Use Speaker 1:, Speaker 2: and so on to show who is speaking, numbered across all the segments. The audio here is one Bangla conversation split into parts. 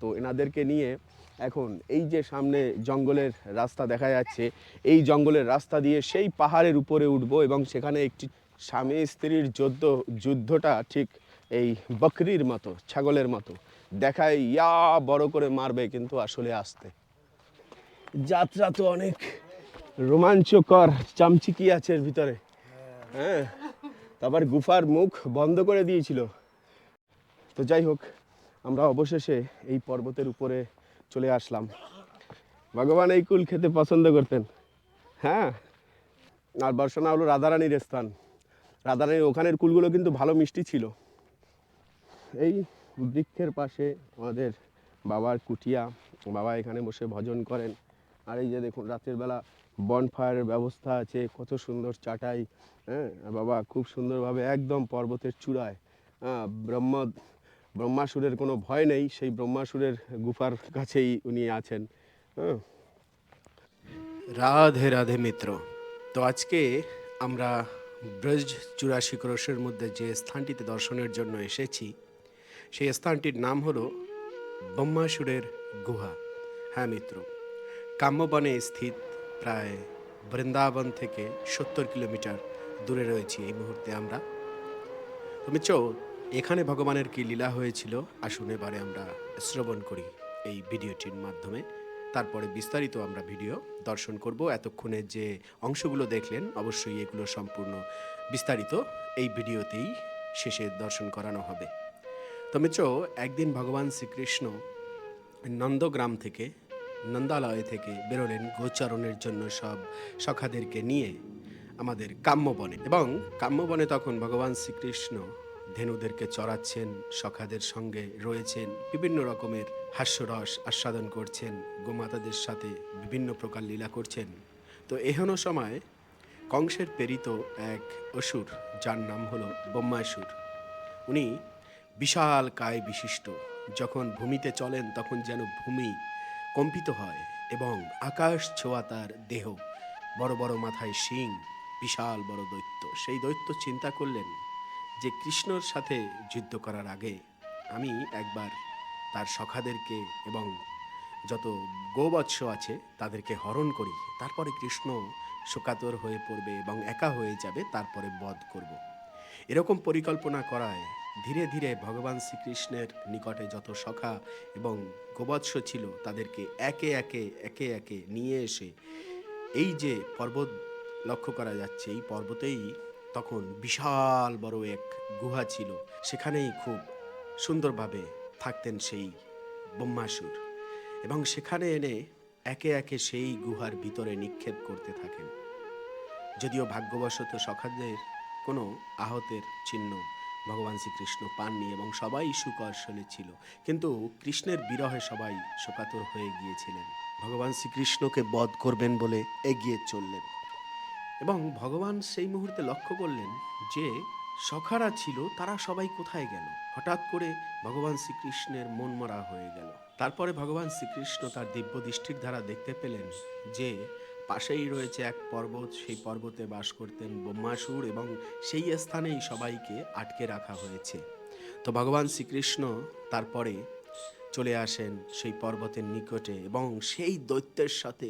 Speaker 1: তো এনাদেরকে নিয়ে এখন এই যে সামনে জঙ্গলের রাস্তা দেখা যাচ্ছে, এই জঙ্গলের রাস্তা দিয়ে সেই পাহাড়ের উপরে উঠবো এবং সেখানে একটি স্বামী স্ত্রীর যুদ্ধ, যুদ্ধটা ঠিক এই বকরির মতো, ছাগলের মতো দেখায়, ইয়া বড় করে মারবে কিন্তু আসলে আসতে। যাত্রা তো অনেক রোমাঞ্চকর, চামচিকি আছে এর ভিতরে। হ্যাঁ তারপর গুফার মুখ বন্ধ করে দিয়েছিল। তো যাই হোক আমরা অবশেষে এই পর্বতের উপরে চলে আসলাম। ভগবান এই কুল খেতে পছন্দ করতেন। হ্যাঁ? আর বর্ষনা হলো রাধারানীর স্থান। রাধারানীর ওখানের কুলগুলো কিন্তু ভালো মিষ্টি ছিল। এই বৃক্ষের পাশে আমাদের বাবার কুটিয়া, বাবা এখানে বসে ভজন করেন। আর এই যে দেখুন, রাতের বেলা বনফায়ারের ব্যবস্থা আছে, কত সুন্দর চাটাই হ্যাঁ? বাবা খুব সুন্দরভাবে একদম পর্বতের চূড়ায় হ্যাঁ ব্রহ্ম ব্রহ্মাসুরের কোনো ভয় নেই, সেই ব্রহ্মাসুরের গুফার কাছেই উনি আছেন। হ্যাঁ।
Speaker 2: রাধে রাধে মিত্র। তো আজকে আমরা ব্রজ চুরাশি ক্রোশের মধ্যে যে স্থানটিতে দর্শনের জন্য এসেছি, সেই স্থানটির নাম হলো ব্রহ্মাসুরের গুহা। হ্যাঁ মিত্র, কাম্যবনে স্থিত প্রায় বৃন্দাবন থেকে সত্তর কিলোমিটার দূরে রয়েছি এই মুহূর্তে আমরা। তুমি মিত্র এখানে ভগবানের কি লীলা হয়েছিল, আসুন এবারে আমরা শ্রবণ করি এই ভিডিওটির মাধ্যমে। তারপরে বিস্তারিত আমরা ভিডিও দর্শন করব। এতক্ষণে যে অংশগুলো দেখলেন, অবশ্যই এগুলো সম্পূর্ণ বিস্তারিত এই ভিডিওতেই শেষে দর্শন করানো হবে। তো মিত্র, একদিন ভগবান শ্রীকৃষ্ণ নন্দগ্রাম থেকে, নন্দালয় থেকে বেরোলেন গোচারণের জন্য সব সখাদেরকে নিয়ে আমাদের কাম্যবনে। এবং কাম্যবনে তখন ভগবান শ্রীকৃষ্ণ ধেনুদেরকে চড়াচ্ছেন, সখাদের সঙ্গে রয়েছেন, বিভিন্ন রকমের হাস্যরস আস্বাদন করছেন, গোমাতাদের সাথে বিভিন্ন প্রকার লীলা করছেন। তো এহেন সময় কংসের প্রেরিত এক অসুর, যার নাম হলো ব্রহ্মাসুর, উনি বিশাল কায় বিশিষ্ট, যখন ভূমিতে চলেন তখন যেন ভূমি কম্পিত হয় এবং আকাশ ছোঁয়া তার দেহ, বড় বড় মাথায় শিং, বিশাল বড় দৈত্য। সেই দৈত্য চিন্তা করলেন যে কৃষ্ণর সাথে যুদ্ধ করার আগে আমি একবার তার সখাদেরকে এবং যত গোবৎস আছে তাদেরকে হরণ করি। তারপরে কৃষ্ণ শোকাতর হয়ে পড়বে এবং একা হয়ে যাবে, তারপরে বধ করব। এরকম পরিকল্পনা করায় ধীরে ধীরে ভগবান শ্রীকৃষ্ণের নিকটে যত সখা এবং গোবৎস ছিল তাদেরকে একে একে একে একে নিয়ে এসে এই যে পর্বত লক্ষ্য করা যাচ্ছে, এই পর্বতেই তখন বিশাল বড় এক গুহা ছিল। সেখানেই খুব সুন্দরভাবে থাকতেন সেই ব্রহ্মাসুর এবং সেখানে এনে একে একে সেই গুহার ভিতরে নিক্ষেপ করতে থাকেন। যদিও ভাগ্যবশত সখাদের কোনো আহতের চিহ্ন ভগবান শ্রীকৃষ্ণ পাননি এবং সবাই সুকর্ষণে ছিল। কিন্তু কৃষ্ণের বিরহে সবাই শোকাতুর হয়ে গিয়েছিলেন। ভগবান শ্রীকৃষ্ণকে বধ করবেন বলে এগিয়ে চললেন। এবং ভগবান সেই মুহূর্তে লক্ষ্য করলেন যে সখারা ছিল, তারা সবাই কোথায় গেল? হঠাৎ করে ভগবান শ্রীকৃষ্ণের মন মরা হয়ে গেল। তারপরে ভগবান শ্রীকৃষ্ণ তার দিব্য দৃষ্টির দ্বারা দেখতে পেলেন যে পাশেই রয়েছে এক পর্বত। সেই পর্বতে বাস করতেন ব্রহ্মাসুর এবং সেই স্থানেই সবাইকে আটকে রাখা হয়েছে। তো ভগবান শ্রীকৃষ্ণ তারপরে চলে আসেন সেই পর্বতের নিকটে এবং সেই দৈত্যের সাথে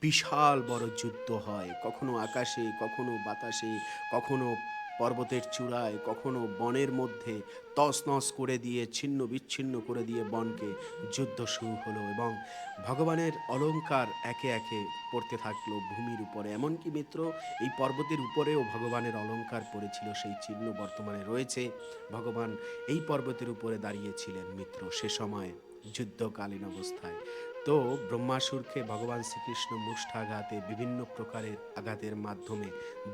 Speaker 2: বিশাল বড় যুদ্ধ হয়। কখনো আকাশে, কখনো বাতাসে, কখনো পর্বতের চূড়ায় কখনো বনের মধ্যে তছনছ করে দিয়ে ছিন্ন বিচ্ছিন্ন করে দিয়ে বনকে যুদ্ধ শুরু হলো এবং ভগবানের অলংকার একে একে পড়তে থাকল ভূমির উপরে। এমনকি মিত্র, এই পর্বতের উপরেও ভগবানের অলংকার পড়েছিল, সেই চিহ্ন বর্তমানে রয়েছে। ভগবান এই পর্বতের উপরে দাঁড়িয়েছিলেন মিত্র সে সময় যুদ্ধকালীন অবস্থায়। তো ব্রহ্মাসুরকে ভগবান শ্রীকৃষ্ণ মুষ্ঠাঘাতে বিভিন্ন প্রকারের আঘাতের মাধ্যমে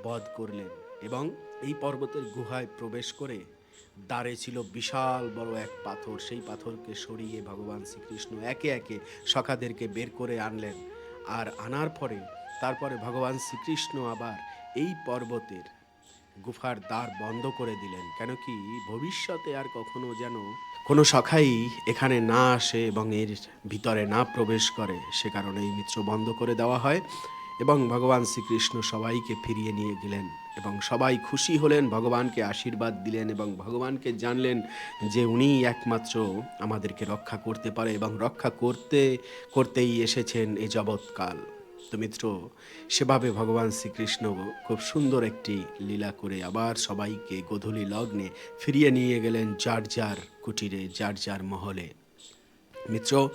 Speaker 2: বধ করলেন। এবং এই পর্বতের গুহায় প্রবেশ করে দাঁড়ে ছিল বিশাল বড় এক পাথর। সেই পাথরকে সরিয়ে ভগবান শ্রীকৃষ্ণ একে একে সখাদেরকে বের করে আনলেন আর আনার পরে তারপরে ভগবান শ্রীকৃষ্ণ আবার এই পর্বতের গুফার দ্বার বন্ধ করে দিলেন। কেন কি ভবিষ্যতে আর কখনো যেন কোনো সখাই এখানে না আসে এবং এর ভিতরে না প্রবেশ করে, সে কারণে এই মিত্র বন্ধ করে দেওয়া হয় এবং ভগবান শ্রীকৃষ্ণ সবাইকে ফিরিয়ে নিয়ে গেলেন।
Speaker 3: এবং সবাই খুশি হলেন, ভগবানকে আশীর্বাদ দিলেন এবং ভগবানকে জানলেন যে উনিই একমাত্র আমাদেরকে রক্ষা করতে পারে এবং রক্ষা করতে, করতেই এসেছেন এ জগৎকাল। তো মিত্র, সেভাবে ভগবান শ্রীকৃষ্ণ খুব সুন্দর একটি লীলা করে আবার সবাইকে গোধূলি লগ্নে ফিরিয়ে নিয়ে গেলেন যার যার কুটিরে, যার যার মহলে। মিত্র,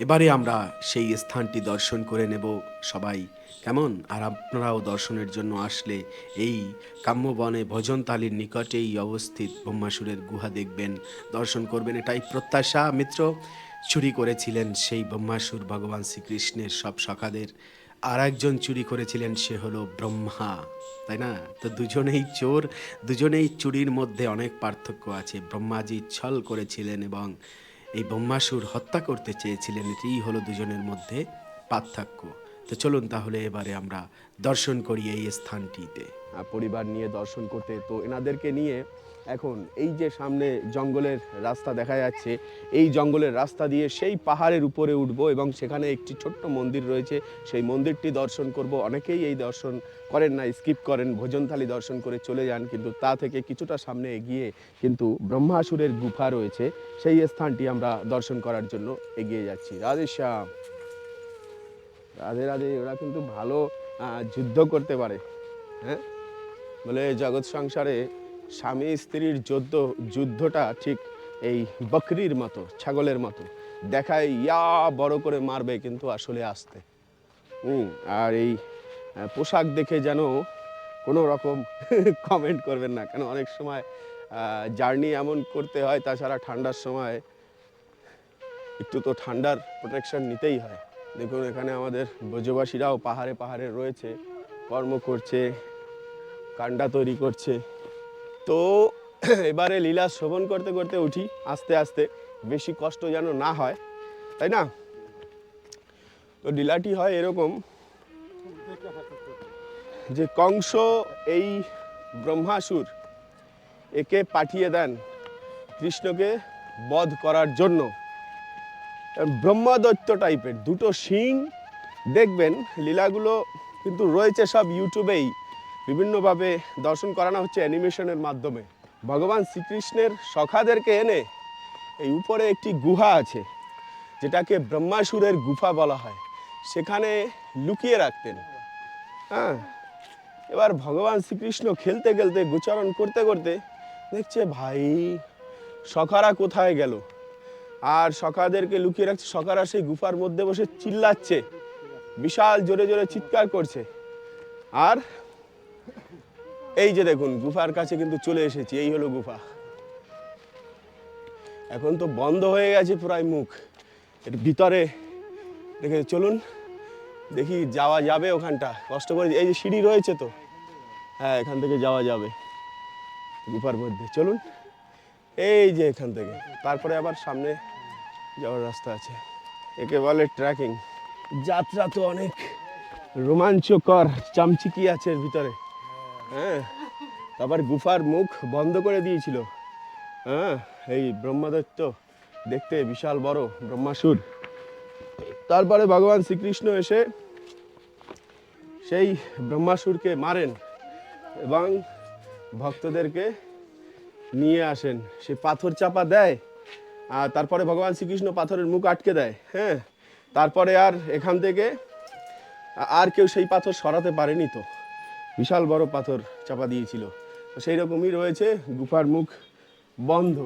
Speaker 3: এবারে আমরা সেই স্থানটি দর্শন করে নেব সবাই। কেমন? আর আপনারাও দর্শনের জন্য আসলে এই কাম্যবনে ভোজনতালির নিকটেই অবস্থিত ব্রহ্মাসুরের গুহা দেখবেন, দর্শন করবেন, এটাই প্রত্যাশা। মিত্র, চুরি করেছিলেন সেই ব্রহ্মাসুর ভগবান শ্রীকৃষ্ণের সব সখাদের, আর একজন চুরি করেছিলেন সে হলো ব্রহ্মা, তাই না? তো দুজনেই চোর, দুজনেই চুরির মধ্যে অনেক পার্থক্য আছে। ব্রহ্মাজি ছল করেছিলেন এবং এই ব্রহ্মাসুর হত্যা করতে চেয়েছিলেন, এটিই হলো দুজনের মধ্যে পার্থক্য। তো চলুন তাহলে এবারে আমরা দর্শন করি এই স্থানটিতে।
Speaker 2: পরিবার নিয়ে দর্শন করতে। তো এনাদেরকে নিয়ে এখন এই যে সামনে জঙ্গলের রাস্তা দেখা যাচ্ছে, এই জঙ্গলের রাস্তা দিয়ে সেই পাহাড়ের উপরে উঠব এবং সেখানে একটি ছোট্ট মন্দির রয়েছে। সেই মন্দিরটি দর্শন করব। অনেকেই এই দর্শন করেন না, স্কিপ করেন, ভোজনথালি দর্শন করে চলে যান, কিন্তু তা থেকে কিছুটা সামনে এগিয়ে কিন্তু ব্রহ্মাসুরের গুফা রয়েছে। সেই স্থানটি আমরা দর্শন করার জন্য এগিয়ে যাচ্ছি। রাধেশ্যাম রাধে রাধে, ওরা কিন্তু ভালো যুদ্ধ করতে পারে। হ্যাঁ? বলে জগৎ সংসারে স্বামী স্ত্রীর যুদ্ধ, যুদ্ধটা ঠিক এই বকরির মতো, ছাগলের মতো। দেখায়, ইয়া বড় করে মারবে কিন্তু আসলে আসতে। হুম, আর এই পোশাক দেখে যেন কোনো রকম কমেন্ট করবেন না। কেন অনেক সময় জার্নি এমন করতে হয়, তাছাড়া ঠান্ডার সময় একটু তো ঠান্ডার প্রোটেকশন নিতেই হয়। দেখুন, এখানে আমাদের ব্রজবাসীরাও পাহাড়ে পাহাড়ে রয়েছে, কর্ম করছে কান্ডা তৈরি করছে। তো এবারে লীলা শ্রবণ করতে করতে উঠি, আস্তে আস্তে। বেশি কষ্ট যেন না হয়, তাই না? তো লীলাটি হয় এরকম যে কংস এই ব্রহ্মাসুর একে পাঠিয়ে দেন কৃষ্ণকে বধ করার জন্য। ব্রহ্মদৈত্য টাইপের দুটো শিং দেখবেন লীলাগুলো কিন্তু রয়েছে সব ইউটিউবেই বিভিন্নভাবে দর্শন করানো হচ্ছে অ্যানিমেশনের মাধ্যমে। ভগবান শ্রীকৃষ্ণের সখাদেরকে এনে এই উপরে একটি গুহা আছে, যেটাকে ব্রহ্মাসুরের গুফা বলা হয়। সেখানে লুকিয়ে রাখতেন। হ্যাঁ এবার ভগবান শ্রীকৃষ্ণ খেলতে খেলতে, গোচারণ করতে করতে দেখছে, ভাই, সখারা কোথায় গেল? আর সখাদেরকে লুকিয়ে রাখছে, সখারা সেই গুফার মধ্যে বসে চিল্লাচ্ছে, বিশাল জোরে জোরে চিৎকার করছে। আর এই যে দেখুন, গুফার কাছে কিন্তু চলে এসেছি, এই হলো গুফা। এখন তো বন্ধ হয়ে গেছে প্রায় মুখ। এর ভিতরে দেখে চলুন, দেখি যাওয়া যাবে ওখানটা। কষ্ট করে এই যে সিঁড়ি রয়েছে তো হ্যাঁ এখান থেকে যাওয়া যাবে। গুফার মধ্যে, চলুন। এই যে এখান থেকে, তারপরে আবার সামনে যাওয়ার রাস্তা আছে। একে বলে ট্রেকিং যাত্রা তো অনেক রোমাঞ্চকর, চামচিকি আছে এর ভিতরে। হ্যাঁ তারপর গুফার মুখ বন্ধ করে দিয়েছিল। হ্যাঁ এই ব্রহ্মদত্ত দেখতে বিশাল বড়, ব্রহ্মাসুর। তারপরে ভগবান শ্রীকৃষ্ণ এসে সেই ব্রহ্মাসুরকে মারেন এবং ভক্তদেরকে নিয়ে আসেন। সে পাথর চাপা দেয় আর তারপরে ভগবান শ্রীকৃষ্ণ পাথরের মুখ আটকে দেয়। হ্যাঁ তারপরে আর এখান থেকে আর কেউ সেই পাথর সরাতে পারেনি তো। বিশাল বড় পাথর চাপা দিয়েছিল। তো সেই রকমই রয়েছে গুফার মুখ বন্ধ।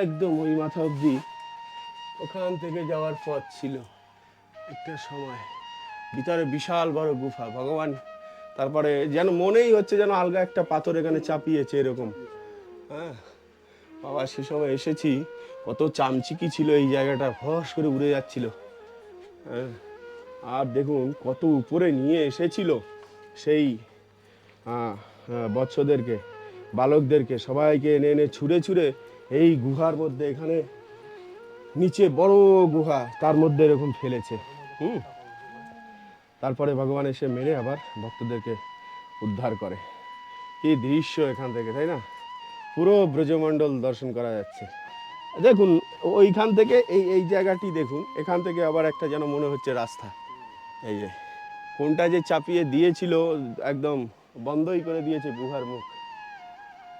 Speaker 2: একদম ওই মাথা অবধি ওখান থেকে যাওয়ার পথ ছিল। একটা সময় ভিতরে বিশাল বড় গুফা, ভগবান তারপরে যেন মনেই হচ্ছে যেন আলগা একটা পাথর এখানে চাপিয়েছে এরকম। হ্যাঁ বাবা সে সময় এসেছি, কত চামচিকি ছিল এই জায়গাটা, ফস করে উড়ে যাচ্ছিল। হ্যাঁ আর দেখুন কত উপরে নিয়ে এসেছিল সেই বৎসদেরকে, বালকদেরকে। সবাইকে এনে এনে ছুঁড়ে ছুঁড়ে এই গুহার মধ্যে এখানে, নিচে বড় গুহা, তার মধ্যে এরকম ফেলেছে। হুম। তারপরে ভগবান এসে মেরে আবার ভক্তদেরকে উদ্ধার করে। কি দৃশ্য এখান থেকে, তাই না? পুরো ব্রজমণ্ডল দর্শন করা যাচ্ছে। দেখুন, ওইখান থেকে এই এই জায়গাটি দেখুন, এখান থেকে আবার একটা যেন মনে হচ্ছে রাস্তা। এই যে, ফোনটা যে চাপিয়ে দিয়েছিল, একদম বন্ধই করে দিয়েছে গুহার মুখ।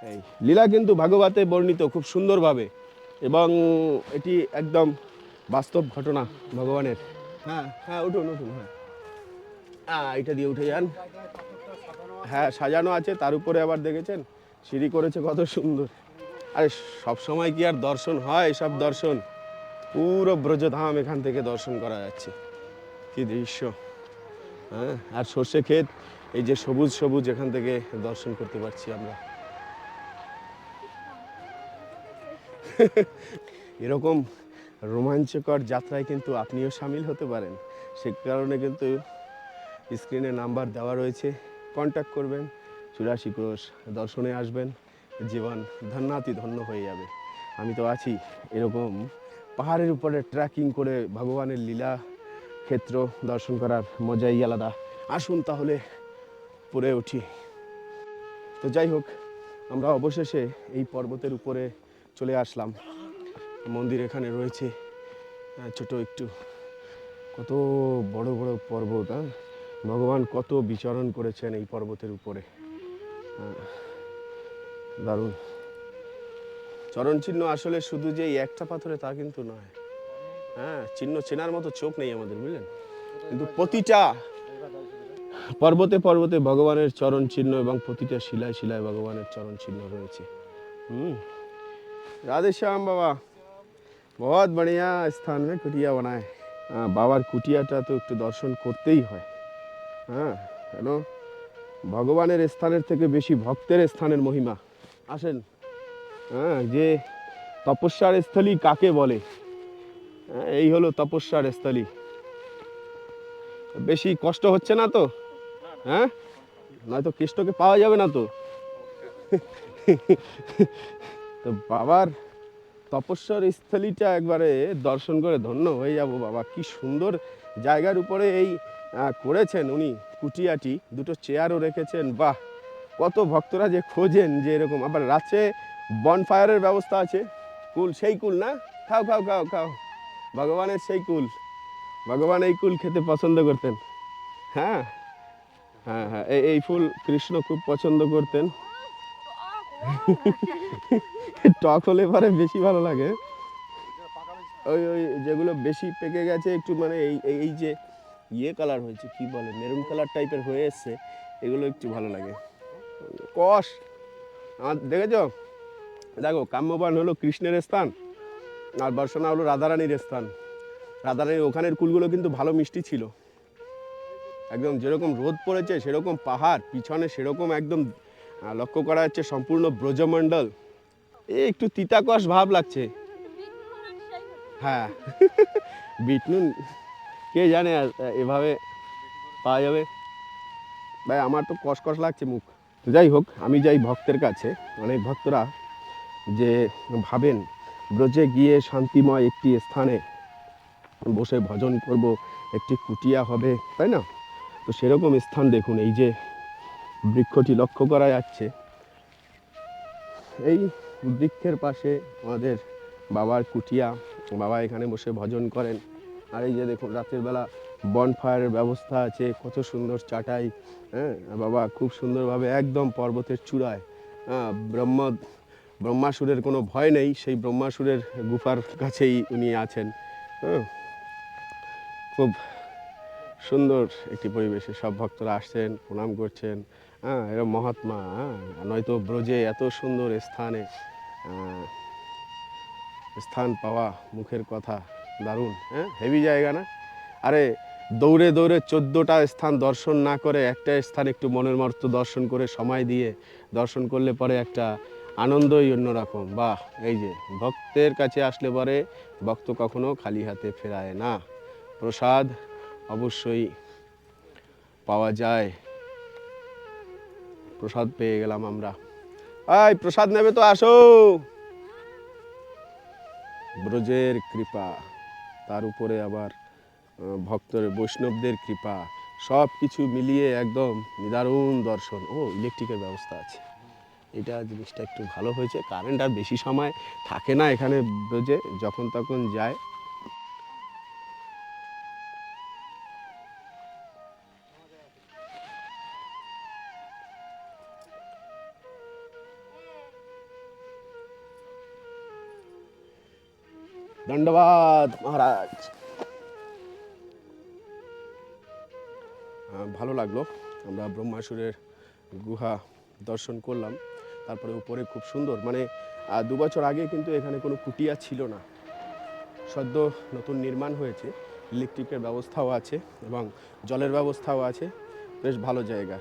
Speaker 2: এই, লীলা কিন্তু ভাগবতে বর্ণিত খুব সুন্দরভাবে এবং এটি একদম বাস্তব ঘটনা ভগবানের। হ্যাঁ হ্যাঁ উঠুন উঠুন হ্যাঁ। হ্যাঁ এটা দিয়ে উঠে যান। হ্যাঁ সাজানো আছে, তার উপরে আবার দেখেছেন, সিঁড়ি করেছে, কত সুন্দর। আরে, সব সময় কি আর দর্শন হয় সব দর্শন? পুরো ব্রজধাম এখান থেকে দর্শন করা যাচ্ছে। কি দৃশ্য? হ্যাঁ আর সর্ষে ক্ষেত, এই যে সবুজ সবুজ এখান থেকে দর্শন করতে পারছি আমরা। এরকম রোমাঞ্চকর যাত্রায় কিন্তু আপনিও সামিল হতে পারেন। সে কারণে কিন্তু স্ক্রিনে নাম্বার দেওয়া রয়েছে কন্ট্যাক্ট করবেন, চুরাশি ক্রোশ দর্শনে আসবেন, জীবন ধন্যাতি ধন্য হয়ে যাবে। আমি তো আছি এরকম পাহাড়ের উপরে ট্র্যাকিং করে ভগবানের লীলা ক্ষেত্র দর্শন করার মজাই আলাদা। আসুন তাহলে পরে উঠি। তো যাই হোক, আমরা অবশেষে এই পর্বতের উপরে চলে আসলাম। মন্দির এখানে রয়েছে। ছোট একটু। কত বড় বড় পর্বত হ্যাঁ? ভগবান কত বিচরণ করেছেন এই পর্বতের উপরে। দারুণ। চরণ চিহ্ন আসলে শুধু যে একটা পাথরে তা কিন্তু নয়। হ্যাঁ চিহ্ন চেনার মতো চোখ নেই আমাদের, বুঝলেন? কিন্তু প্রতিটা পর্বতে পর্বতে ভগবানের চরণ চিহ্ন এবং প্রতিটা শিলায় শিলায় ভগবানের চরণ চিহ্ন রয়েছে। হুম। রাধে শ্যাম বাবা, বহুত বড়িয়া স্থান में কুটিয়া বানায়। হ্যাঁ বাবার কুটিয়াটা তো একটু দর্শন করতেই হয়। হ্যাঁ কেন? ভগবানের স্থানের থেকে বেশি ভক্তের স্থানের মহিমা। আসেন। হ্যাঁ যে তপস্যার স্থলী কাকে বলে? এই হলো তপস্যার স্থলী। বেশি কষ্ট হচ্ছে না তো? হ্যাঁ? নয়তো কৃষ্ণকে পাওয়া যাবে না তো? তো বাবার তপস্যার স্থলীটা একবারে দর্শন করে ধন্য হয়ে যাব বাবা। কি সুন্দর জায়গার উপরে এই করেছেন উনি কুটিয়াটি। দুটো চেয়ারও রেখেছেন। বাহ! কত ভক্তরা যে খোঁজেন যে এরকম। আবার রাত্রে বনফায়ারের ব্যবস্থা আছে। কুল, সেই কুল না? খাও খাও খাও খাও। ভগবানের সেই কুল। ভগবান এই কুল খেতে পছন্দ করতেন। হ্যাঁ? হ্যাঁ হ্যাঁ এই ফুল কৃষ্ণ খুব পছন্দ করতেন। টক হলে পরে বেশি ভালো লাগে। ওই ওই যেগুলো বেশি পেকে গেছে, একটু মানে এই- এই যে ইয়ে কালার হয়েছে, কি বলে মেরুন কালার টাইপের হয়ে এসছে, এগুলো একটু ভালো লাগে। কষ আমার দেখেছ? দেখো, কাম্যবান হলো কৃষ্ণের স্থান। আর বর্ষণা হলো রাধারানীর স্থান। রাধারানীর ওখানের কুলগুলো কিন্তু ভালো মিষ্টি ছিল। একদম যেরকম রোদ পড়েছে সেরকম পাহাড় পিছনে সেরকম একদম লক্ষ্য করা যাচ্ছে সম্পূর্ণ ব্রজমণ্ডল। এ একটু তিতাকস ভাব লাগছে। হ্যাঁ। বিট নুন কে জানে আর, এভাবে পাওয়া যাবে? ভাই আমার তো কষকষ লাগছে মুখ। তো যাই হোক আমি যাই ভক্তের কাছে। অনেক ভক্তরা যে ভাবেন ব্রজে গিয়ে শান্তিময় একটি স্থানে বসে ভজন করব, একটি কুটিয়া হবে, তাই না? তো সেরকম স্থান দেখুন, এই যে বৃক্ষটি লক্ষ্য করা যাচ্ছে। এই বৃক্ষের পাশে আমাদের বাবার কুটিয়া, বাবা এখানে বসে ভজন করেন। আর এই যে দেখুন, রাতের বেলা বনফায়ারের ব্যবস্থা আছে, কত সুন্দর চাটাই হ্যাঁ? বাবা খুব সুন্দরভাবে একদম পর্বতের চূড়ায় হ্যাঁ ব্রহ্ম ব্রহ্মাসুরের কোনো ভয় নেই, সেই ব্রহ্মাসুরের গুফার কাছেই উনি আছেন। হ্যাঁ খুব সুন্দর একটি পরিবেশে সব ভক্তরা আসছেন, প্রণাম করছেন। হ্যাঁ এরকম মহাত্মা হ্যাঁ নয়তো ব্রজে এত সুন্দর স্থানে স্থান পাওয়া মুখের কথা, দারুণ হ্যাঁ হেভি জায়গা না? আরে, দৌড়ে দৌড়ে চোদ্দোটা স্থান দর্শন না করে একটা স্থান একটু মনের মতো দর্শন করে সময় দিয়ে দর্শন করলে পরে একটা আনন্দই অন্যরকম বাহ, এই যে ভক্তের কাছে আসলে পরে ভক্ত কখনো খালি হাতে ফেরায় না। প্রসাদ অবশ্যই পাওয়া যায়। প্রসাদ পেয়ে গেলাম আমরা। আই প্রসাদ নেবে তো আসো। ব্রজের কৃপা, তার উপরে আবার ভক্তের বৈষ্ণবদের কৃপা সব কিছু মিলিয়ে একদম নিদারুণ দর্শন। ও, ইলেকট্রিকের ব্যবস্থা আছে। এটা জিনিসটা একটু ভালো হয়েছে। কারেন্ট আর বেশি সময় থাকে না এখানে যে যখন তখন যায়। দণ্ডবাদ মহারাজ। ভালো লাগল। আমরা ব্রহ্মাসুরের গুহা দর্শন করলাম। তারপরে উপরে খুব সুন্দর। মানে দু বছর আগে কিন্তু এখানে কোনো কুটিয়া ছিল না। সদ্য নতুন নির্মাণ হয়েছে, ইলেকট্রিকের ব্যবস্থাও আছে এবং জলের ব্যবস্থাও আছে, বেশ ভালো জায়গা।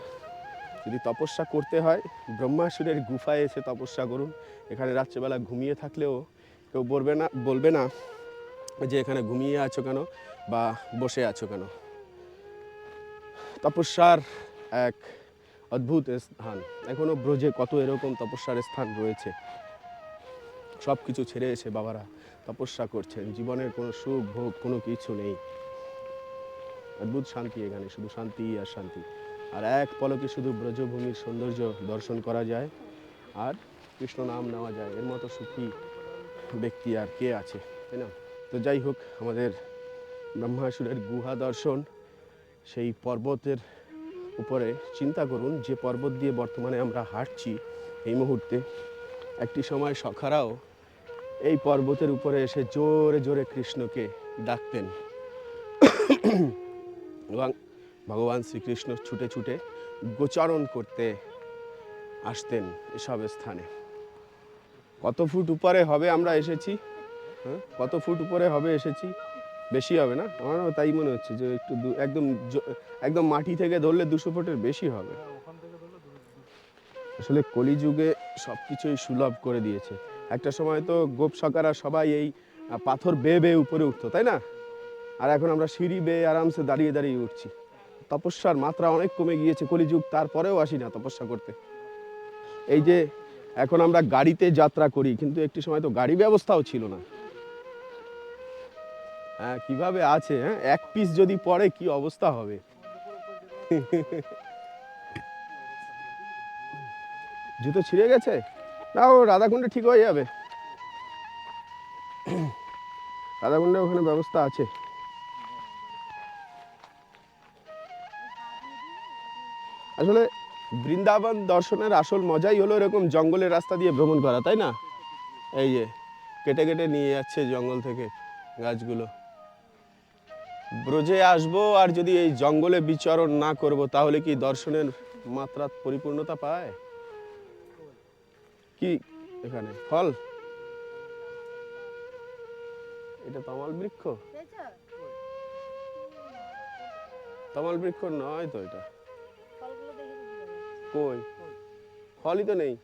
Speaker 2: যদি তপস্যা করতে হয়, ব্রহ্মাসুরের গুফায় এসে তপস্যা করুন। এখানে রাত্রেবেলা ঘুমিয়ে থাকলেও কেউ বলবে না বলবে না যে এখানে ঘুমিয়ে আছো কেন বা বসে আছো কেন। তপস্যার এক অদ্ভুত স্থান। এখনও ব্রজে কত এরকম তপস্যার স্থান রয়েছে। সব কিছু ছেড়ে এসে বাবারা তপস্যা করছেন। জীবনের কোনো সুখ, ভোগ, কোনো কিছু নেই। অদ্ভুত শান্তি এখানে, শুধু শান্তি আর শান্তি। আর এক পলকে শুধু ব্রজভূমির সৌন্দর্য দর্শন করা যায় আর কৃষ্ণ নাম নেওয়া যায়। এর মতো সুখী ব্যক্তি আর কে আছে, তাই না? তো যাই হোক, আমাদের ব্রহ্মাসুরের গুহা দর্শন, সেই পর্বতের উপরে চিন্তা করুন, যে পর্বত দিয়ে বর্তমানে আমরা হাঁটছি এই মুহূর্তে, একটি সময় সখারাও এই পর্বতের উপরে এসে জোরে জোরে কৃষ্ণকে ডাকতেন। এবং ভগবান শ্রীকৃষ্ণ ছুটে ছুটে গোচারণ করতে আসতেন এসব স্থানে। কত ফুট উপরে হবে আমরা এসেছি? হ্যাঁ? কত ফুট উপরে হবে এসেছি? বেশি হবে না? আমারও তাই মনে হচ্ছে যে একটু একদম একদম মাটি থেকে ধরলে দুশো ফুটের বেশি হবে। আসলে কলিযুগে সব কিছুই সুলভ করে দিয়েছে। একটা সময় তো গোপ সকারা সবাই এই পাথর বেয়ে বেয়ে উপরে উঠতো তাই না? আর এখন আমরা সিঁড়ি বেয়ে আরামসে দাঁড়িয়ে দাঁড়িয়ে উঠছি। তপস্যার মাত্রা অনেক কমে গিয়েছে কলিযুগ তারপরেও আসি না তপস্যা করতে। এই যে এখন আমরা গাড়িতে যাত্রা করি কিন্তু একটি সময় তো গাড়ি ব্যবস্থাও ছিল না। হ্যাঁ কীভাবে আছে হ্যাঁ? এক পিস যদি পড়ে, কি অবস্থা হবে? জুতো ছিঁড়ে গেছে? না, ও রাধাকুণ্ডে ঠিক হয়ে যাবে। রাধাকুণ্ডে ওখানে ব্যবস্থা আছে। আসলে বৃন্দাবন দর্শনের আসল মজাই হলো এরকম জঙ্গলের রাস্তা দিয়ে ভ্রমণ করা, তাই না? এই যে, কেটে কেটে নিয়ে যাচ্ছে জঙ্গল থেকে গাছগুলো। ব্রজে আসব আর যদি এই জঙ্গলে বিচরণ না করব, তাহলে কি দর্শনের মাত্রা পরিপূর্ণতা পায়? কি এখানে? ফল? এটা তমাল বৃক্ষ? তমাল বৃক্ষ নয় তো এটা। কই? ফলই তো নেই।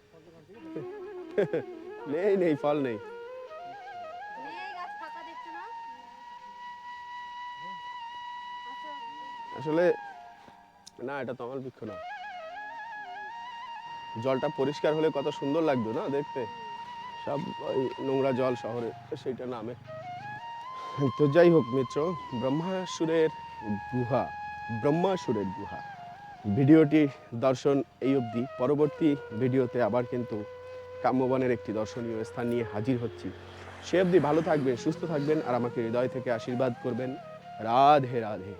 Speaker 2: নেই নেই, ফল নেই। আসলে না, এটা তমাল বৃক্ষ না। জলটা পরিষ্কার হলে কত সুন্দর লাগতো না দেখতে। সব ওই নোংরা জল শহরে সেইটা নামে। তো যাই হোক মিত্র, ব্রহ্মাসুরের গুহা ব্রহ্মাসুরের গুহা। ভিডিওটি দর্শন এই অবধি। পরবর্তী ভিডিওতে আবার কিন্তু কাম্যবনের একটি দর্শনীয় স্থান নিয়ে হাজির হচ্ছি। সে অবধি ভালো থাকবেন, সুস্থ থাকবেন, আর আমাকে হৃদয় থেকে আশীর্বাদ করবেন। রাধে রাধে।